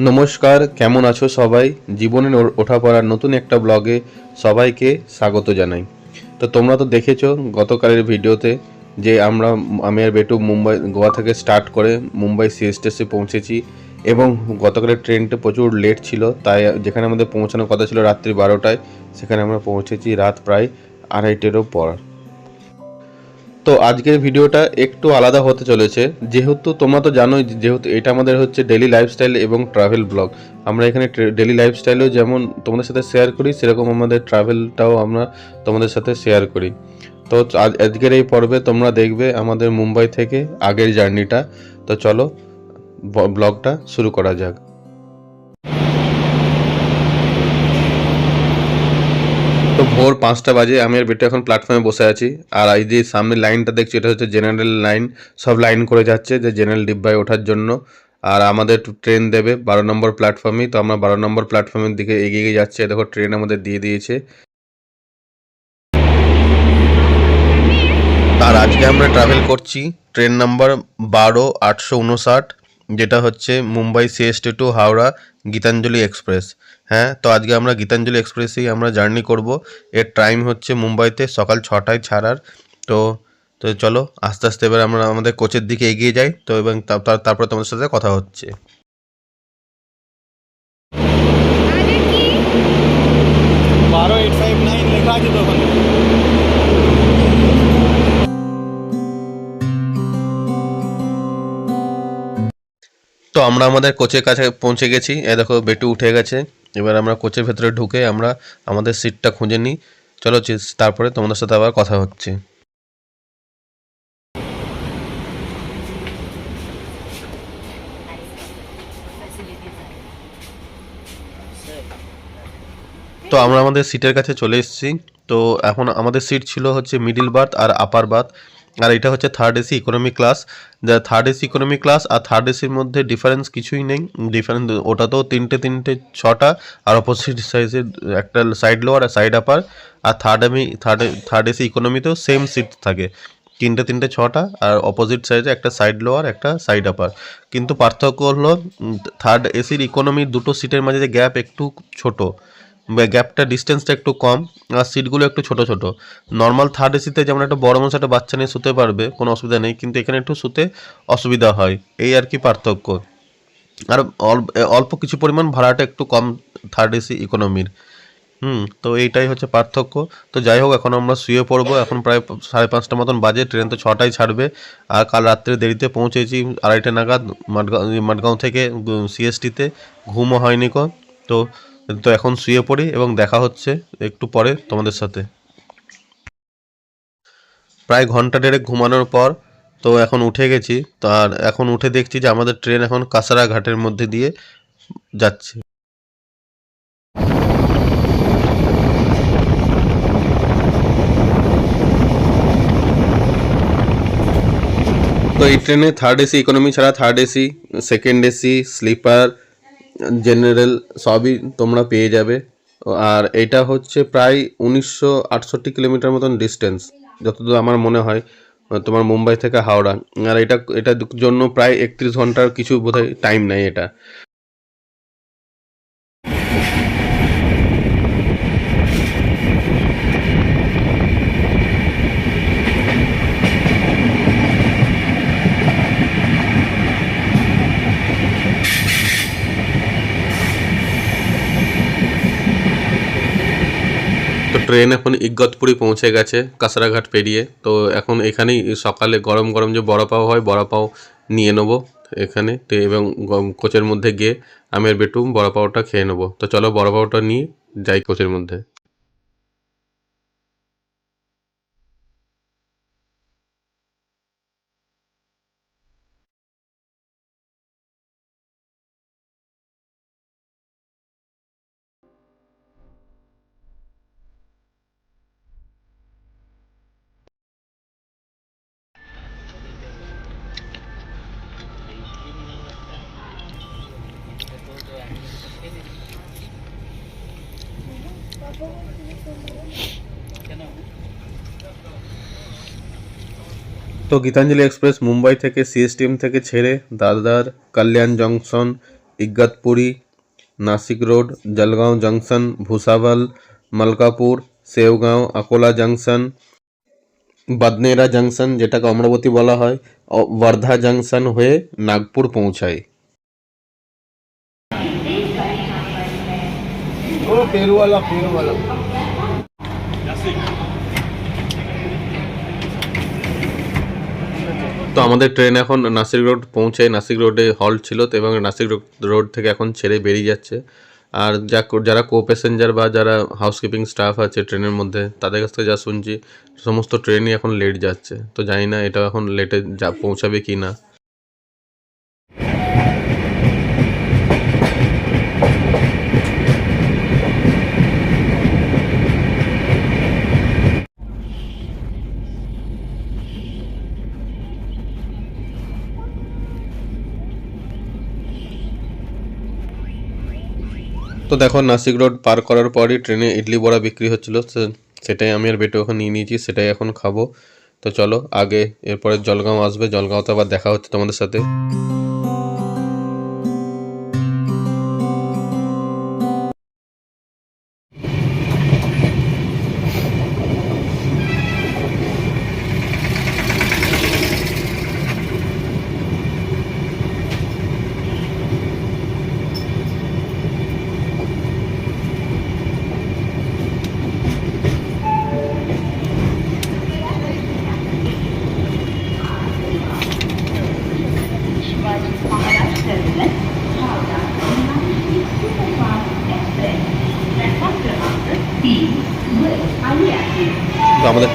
নমস্কার, কেমন আছো সবাই? জীবনের ও- ওঠাপড়ার নতুন একটা ব্লগে সবাইকে স্বাগত জানাই। তো তোমরা তো দেখেছ গতকালের ভিডিওতে যে আমরা আমি আর বেটু মুম্বাই গোয়া থেকে স্টার্ট করে মুম্বাই সি সিএসটিএসে পৌঁছেছি এবং গতকালের ট্রেনটা প্রচুর লেট ছিল, তাই যেখানে আমাদের পৌঁছানোর কথা ছিল রাত্রি বারোটায়, সেখানে আমরা পৌঁছেছি রাত প্রায় আড়াইটেরও পর। তো আজকের ভিডিওটা একটু আলাদা হতে চলেছে। যেহেতু তোমরা তো জানোই, যেহেতু এটা আমাদের হচ্ছে ডেলি লাইফস্টাইল এবং ট্রাভেল ব্লগ আমরা এখানে ডেলি লাইফস্টাইলেও যেমন তোমাদের সাথে শেয়ার করি, সেরকম আমাদের ট্রাভেলটাও আমরা তোমাদের সাথে শেয়ার করি। তো আজ, আজকের এই পর্বে তোমরা দেখবে আমাদের মুম্বাই থেকে আগের জার্নিটা তো চলো ব্লগটা শুরু করা যাক। তো ভোর পাঁচটা বাজে, আমি আর বেটু এখন প্ল্যাটফর্মে বসে আছি। আর এই যে সামনে লাইনটা দেখছি, এটা হচ্ছে জেনারেল লাইন সব লাইন করে যাচ্ছে যে জেনারেল ডিব্বায় ওঠার জন্য। আর আমাদের ট্রেন দেবে বারো নম্বর প্ল্যাটফর্মেই তো আমরা বারো নম্বর প্ল্যাটফর্মের দিকে এগিয়ে যাচ্ছি। দেখো ট্রেন আমাদের দিয়ে দিয়েছে। আর আজকে আমরা ট্রাভেল করছি ট্রেন নাম্বার বারো আটশো উনষাট, যেটা হচ্ছে Mumbai CST to Howrah Gitanjali express. হ্যাঁ তো আজকে আমরা গীতাঞ্জলি এক্সপ্রেসেই আমরা জার্নি করব। এর টাইম হচ্ছে মুম্বাইতে সকাল ছটায় ছাড়ার। তো তো চলো আস্তে আস্তে এবার আমরা আমাদের কোচের দিকে এগিয়ে যাই। তো এবং তারপর তারপর তোমাদের সাথে কথা হচ্ছে। বারো এইট ফাইভ নাইন লেখা আছে তো আমরা আমাদের কোচের কাছে পৌঁছে গেছি। এ দেখো, বেটু উঠে গেছে। এবার আমরা কোচের ভেতরে ঢুকে আমরা আমাদের সিটটা খুঁজে নিই। চলো তারপরে তোমাদের সাথে আবার কথা হচ্ছে। তো আমরা আমাদের সিটের কাছে চলে এসেছি। তো এখন আমাদের সিট ছিল হচ্ছে মিডিল বার্থ আর আপার বার্থ আর এটা হচ্ছে থার্ড এসি ইকোনমি ক্লাস যা থার্ড এসি ইকোনমি ক্লাস আর থার্ড এসির মধ্যে ডিফারেন্স কিছুই নেই। ডিফারেন্স ওটাতেও তিনটে তিনটে, ছটা আর অপোজিট সাইজের একটা সাইড লোয়ার আর সাইড আপার আর থার্ড এমি থার্ড থার্ড এসি ইকোনমিতেও সেম সিট থাকে। তিনটে তিনটে, ছটা আর অপোজিট সাইডে একটা সাইড লোয়ার একটা সাইড আপার কিন্তু পার্থক্য হলো থার্ড এসির ইকোনমির দুটো সিটের মাঝে যে গ্যাপ একটু ছোট। গ্যাপটা ডিস্টেন্সটা একটু কম, আর সিটগুলো একটু ছোট ছোট। নর্মাল থার্ড এসিতে যেমন একটা বড় মানুষ একটা বাচ্চা নিয়ে শুতে পারবে, কোনো অসুবিধা নেই, কিন্তু এখানে একটু শুতে অসুবিধা হয়। এই আর কি পার্থক্য। আর অল্প কিছু পরিমাণ ভাড়াটা একটু কম থার্ড এসি ইকোনমির হুম, তো এইটাই হচ্ছে পার্থক্য। তো যাই হোক, এখন আমরা শুয়ে পড়ব। এখন প্রায় সাড়ে পাঁচটা মতন বাজে ট্রেন তো ছটায় ছাড়বে। আর কাল রাত্রে দেরিতে পৌঁছেছি, আড়াইটা নাগাদ মাঠগাঁও মাঠগাঁও থেকে সিএসটিতে ঘুমও হয়নি কো। তো তো এখন শুয়ে পড়ি এবং দেখা হচ্ছে একটু পরে তোমাদের সাথে। প্রায় ঘণ্টা দেড়েক ঘুমানোর পর তো এখন উঠে গেছি আর এখন উঠে দেখছি যে আমাদের ট্রেন এখন কাসারা ঘাটের মধ্যে দিয়ে যাচ্ছে। তো এই ট্রেনে থার্ড এসি ইকোনমি ছাড়া third AC second AC sleeper general সবই তোমরা পেয়ে যাবে। আর এটা হচ্ছে প্রায় উনিশশো আটষট্টি কিলোমিটার মতন ডিস্টেন্স যতদূর আমার মনে হয়, তোমার মুম্বাই থেকে হাওড়া। আর এটা, এটার জন্য প্রায় একত্রিশ ঘণ্টার কিছু বোধহয় টাইম নেয় এটা। তো ট্রেন এখন ইগতপুরি পৌঁছে গেছে কাঁচরাঘাট পেরিয়ে। তো এখন এখানেই সকালে গরম গরম যে বড়া পাও হয় বড়া পাও নিয়ে নেব এখানে। তো এবং কোচের মধ্যে গিয়ে আমের বেটুম বড়া পাওটা খেয়ে নেব। তো চলো বড়া পাওটা নিয়ে যাই কোচের মধ্যে। তো গীতাঞ্জলি এক্সপ্রেস মুম্বাই থেকে সিএসটিএম থেকে ছেড়ে Dadar Kalyan junction Igatpuri Nashik road Jalgaon junction Bhusawal Malkapur Sevgaon Akola junction Badnera junction যেটাকে অমরাবতী বলা হয় ও- ওয়ার্ধা জাংশন হয়ে নাগপুর পৌঁছায় वो पेरू वाला पेरू वाला তো আমাদের ট্রেন এখন নাসিক রোড পৌঁছায় নাসিক রোডে হল্ট ছিল তো এবং নাসিক রো- রোড থেকে এখন ছেড়ে বেরিয়ে যাচ্ছে আর যা যারা কো প্যাসেঞ্জার বা যারা হাউসকিপিং স্টাফ আছে ট্রেনের মধ্যে তাদের কাছ থেকে যা শুনছি সমস্ত ট্রেনই এখন লেট যাচ্ছে তো জানি না এটা এখন লেটে যা পৌঁছাবে কি না তো দেখো, নাসিক রোড পার করার পরই ট্রেনে ইডলি বড়া বিক্রি হচ্ছিল। সেটাই আমি আর বেটে ওখানে নিয়ে নিয়েছি, সেটাই এখন খাব। তো চলো, আগে এরপরে জলগাঁও আসবে, জলগাঁওতে আবার দেখা হচ্ছে তোমাদের সাথে।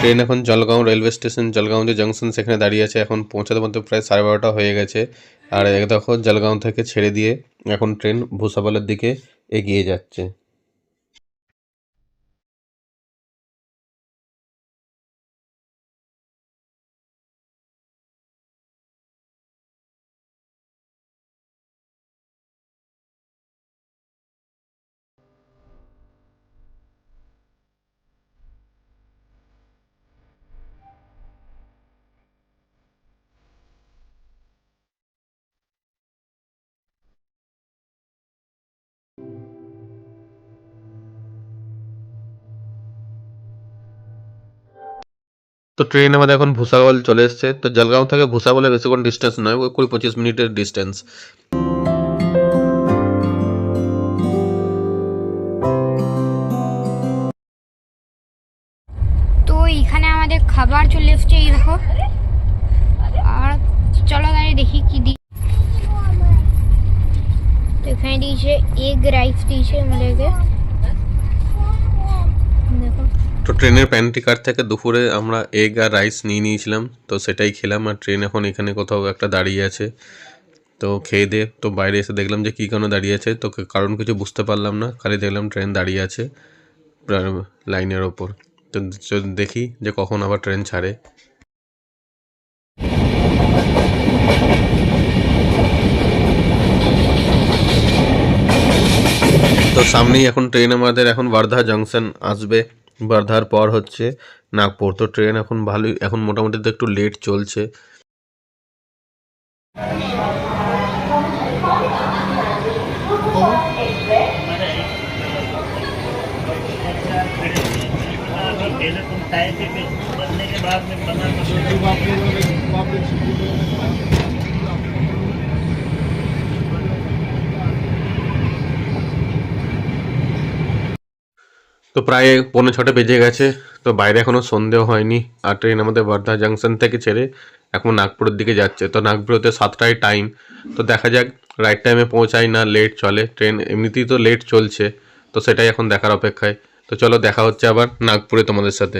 ট্রেন এখন জলগাঁও রেলওয়ে স্টেশন, জলগাঁও যে জংশন সেখানে দাঁড়িয়ে আছে, এখন পৌঁছাতে মধ্যে প্রায় সাড়ে বারোটা হয়ে গেছে। আর দেখো জলগাঁও থেকে ছেড়ে দিয়ে এখন ট্রেন ভুসাবলের দিকে এগিয়ে যাচ্ছে। তো ট্রেন আমাদের এখন ভুসাবল চলে এসছে। তো জলগাঁও থেকে ভুসাবলে বেশিক্ষণ ডিস্টেন্স নয়, ওই কুড়ি পঁচিশ মিনিটের ডিস্টেন্স তো এখানে আমাদের খাবার চলে এসছে, এই দেখো। আর চলো তাহলে দেখি কি দি এখানে দিয়েছে এগ রাইস দিয়েছে আমাদেরকে। তো ট্রেনের প্যান্ট্রি কার থেকে দুপুরে আমরা এগ আর রাইস নিয়ে নিয়েছিলাম, তো সেটাই খেলাম আর ট্রেন এখন এখানে কোথাও একটা দাঁড়িয়ে আছে। তো খেয়ে দিয়ে তো বাইরে এসে দেখলাম যে কী কারণে দাঁড়িয়ে আছে, তো কারণ কিছু বুঝতে পারলাম না, খালি দেখলাম ট্রেন দাঁড়িয়ে আছে লাইনের ওপর। তো দেখি যে কখন আবার ট্রেন ছাড়ে। তো সামনেই এখন ট্রেন আমাদের এখন ওয়ার্ধা জংশন আসবে। ওয়ার্ধার পর হচ্ছে নাগপুর তো ট্রেন এখন ভালোই এখন মোটামুটি তো একটু লেট চলছে पहले तुम खाए थे फिर बनने के बाद में তো প্রায় পৌনে ছটা বেজে গেছে, তো বাইরে এখনও সন্দেহ হয়নি। আর ট্রেন আমাদের বর্ধা জাংশন থেকে ছেড়ে এখন নাগপুরের দিকে যাচ্ছে। তো নাগপুরেতে সাতটায় টাইম তো দেখা যাক রাইট টাইমে পৌঁছায় না লেট চলে। ট্রেন এমনিতেই তো লেট চলছে, তো সেটাই এখন দেখার অপেক্ষায়। তো চলো দেখা হচ্ছে আবার নাগপুরে তোমাদের সাথে।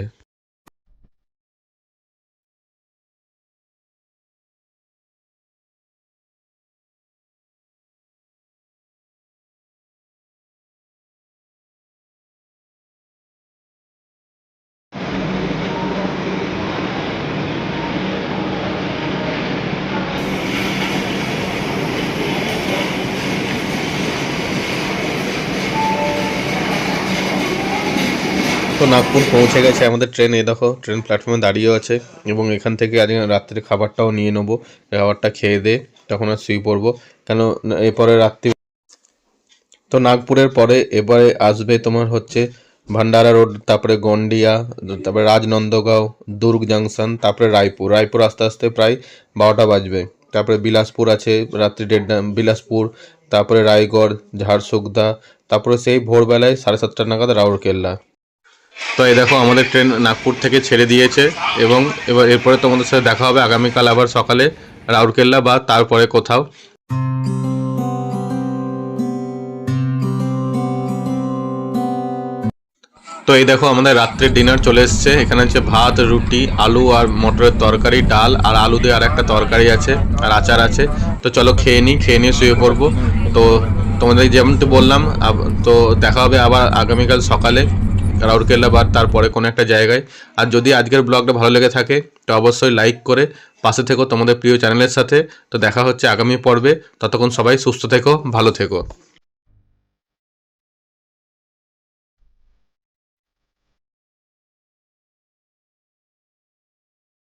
তো নাগপুর পৌঁছে গেছে। আমাদের ট্রেন, এই দেখো, ট্রেন প্ল্যাটফর্মে দাঁড়িয়ে আছে। এবং এখান থেকে আজ রাত্রে খাবারটাও নিয়ে নেব। খাবারটা খেয়ে দে, তখন আর শুয়ে পড়ব। কেন, এরপরে রাত্রি তো নাগপুরের পরে এবারে আসবে তোমার হচ্ছে ভান্ডারা রোড, তারপরে গন্ডিয়া, তারপরে রাজনন্দগাঁও, দুর্গ জাংশন, তারপরে রায়পুর। রায়পুর আস্তে আস্তে প্রায় বারোটা বাজবে। তারপরে বিলাসপুর আছে রাত্রি দেড়টা, বিলাসপুর, তারপরে রায়গড়, ঝাড়সুগদা, তারপরে সেই ভোরবেলায় সাড়ে সাতটা নাগাদ রাউরকেল্লা। তো এই দেখো, আমাদের ট্রেন নাগপুর থেকে ছেড়ে দিয়েছে এবং এবার এরপরে তোমাদের সাথে দেখা হবে আগামীকাল আবার সকালে রাউরকেল্লা বা তারপরে কোথাও। তো এই দেখো, আমাদের রাত্রের ডিনার চলে এসছে। এখানে হচ্ছে ভাত, রুটি, আলু আর মটরের তরকারি, ডাল আর আলু দিয়ে আর একটা তরকারি আছে আর আচার আছে। তো চলো খেয়ে নিই, খেয়ে নিয়ে শুয়ে পড়ব। তো তোমাদের যেমন বললাম তো দেখা হবে আবার আগামীকাল সকালে। রাউরকেল্লা বা তারপরে কোনো একটা জায়গায়। আর যদি আজকের ব্লগটা ভালো লেগে থাকে, তো অবশ্যই লাইক করে পাশে থেকো তোমাদের প্রিয় চ্যানেলের সাথে। তো দেখা হচ্ছে আগামী পর্বে। ততক্ষণ সবাই সুস্থ থেকো, ভালো থেকো।